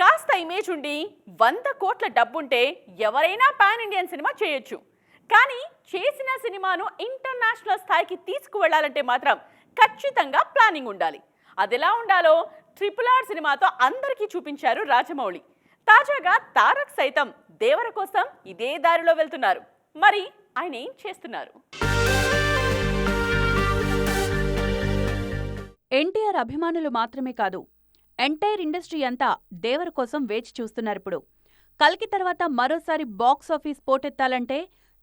కాస్త ఇమేజ్ ఉండి వంద కోట్ల డబ్బుంటే ఎవరైనా పాన్ ఇండియన్ సినిమా చేయొచ్చు. కానీ చేసిన సినిమాను ఇంటర్నేషనల్ స్థాయికి తీసుకువెళ్ళాలంటే మాత్రం ఖచ్చితంగా ప్లానింగ్ ఉండాలి. అదెలా ఉండాలో ట్రిపుల్ ఆర్ సినిమాతో అందరికీ చూపించారు రాజమౌళి. తాజాగా తారక్ సైతం దేవర కోసం ఇదే దారిలో వెళ్తున్నారు. మరి ఆయన ఏం చేస్తున్నారు? ఎన్టీఆర్ అభిమానులు మాత్రమే కాదు ఎంటైర్ ఇండస్ట్రీ అంతా దేవర్ కోసం వేచి చూస్తున్నారిప్పుడు కల్కి తర్వాత మరోసారి బాక్స్ ఆఫీస్ పోటెత్తాలంటే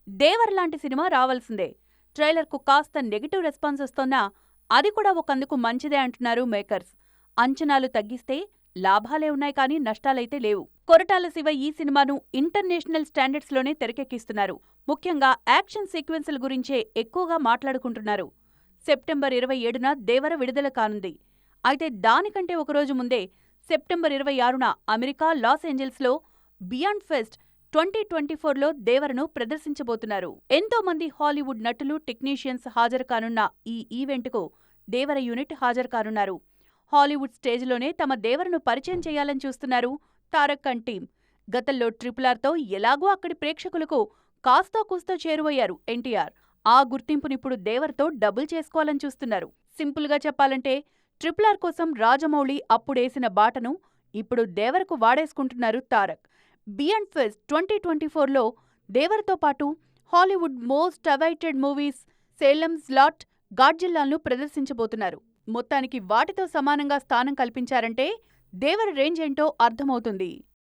దేవర్ లాంటి సినిమా రావాల్సిందే. ట్రైలర్కు కాస్త నెగిటివ్ రెస్పాన్స్ వస్తోన్నా అది కూడా ఒకందుకు మంచిదే అంటున్నారు మేకర్స్. అంచనాలు తగ్గిస్తే లాభాలే ఉన్నాయి కానీ నష్టాలైతే లేవు. కొరటాల శివ ఈ సినిమాను ఇంటర్నేషనల్ స్టాండర్డ్స్లోనే తెరకెక్కిస్తున్నారు. ముఖ్యంగా యాక్షన్ సీక్వెన్సుల గురించే ఎక్కువగా మాట్లాడుకుంటున్నారు. సెప్టెంబర్ ఇరవై ఏడున దేవర విడుదల కానుంది. అయితే దానికంటే ఒకరోజు ముందే సెప్టెంబర్ ఇరవై ఆరున అమెరికా లాస్ ఏంజల్స్లో బియాండ్ ఫెస్ట్ ట్వంటీ ట్వంటీ ఫోర్లో దేవరను ప్రదర్శించబోతున్నారు. ఎంతో మంది హాలీవుడ్ నటులు టెక్నీషియన్స్ హాజరు కానున్న ఈ ఈవెంట్కు దేవర యూనిట్ హాజరు కానున్నారు. హాలీవుడ్ స్టేజ్లోనే తమ దేవరను పరిచయం చేయాలని చూస్తున్నారు తారక్ అండ్ టీం గతంలో ట్రిపులార్తో ఎలాగో అక్కడి ప్రేక్షకులకు కాస్తో కూస్తో చేరువయ్యారు ఎన్టీఆర్. ఆ గుర్తింపునిప్పుడు దేవర్తో డబుల్ చేసుకోవాలని చూస్తున్నారు. సింపుల్గా చెప్పాలంటే ట్రిపుల్ కోసం రాజమౌళి అప్పుడేసిన బాటను ఇప్పుడు దేవరకు వాడేసుకుంటున్నారు Tarak. Beyond fest twenty twenty ఫోర్లో దేవర్తో పాటు Hollywood most awaited movies Salem's lot గాడ్జిల్లాలను ప్రదర్శించబోతున్నారు. మొత్తానికి వాటితో సమానంగా స్థానం కల్పించారంటే దేవర రేంజ్ ఏంటో అర్థమవుతుంది.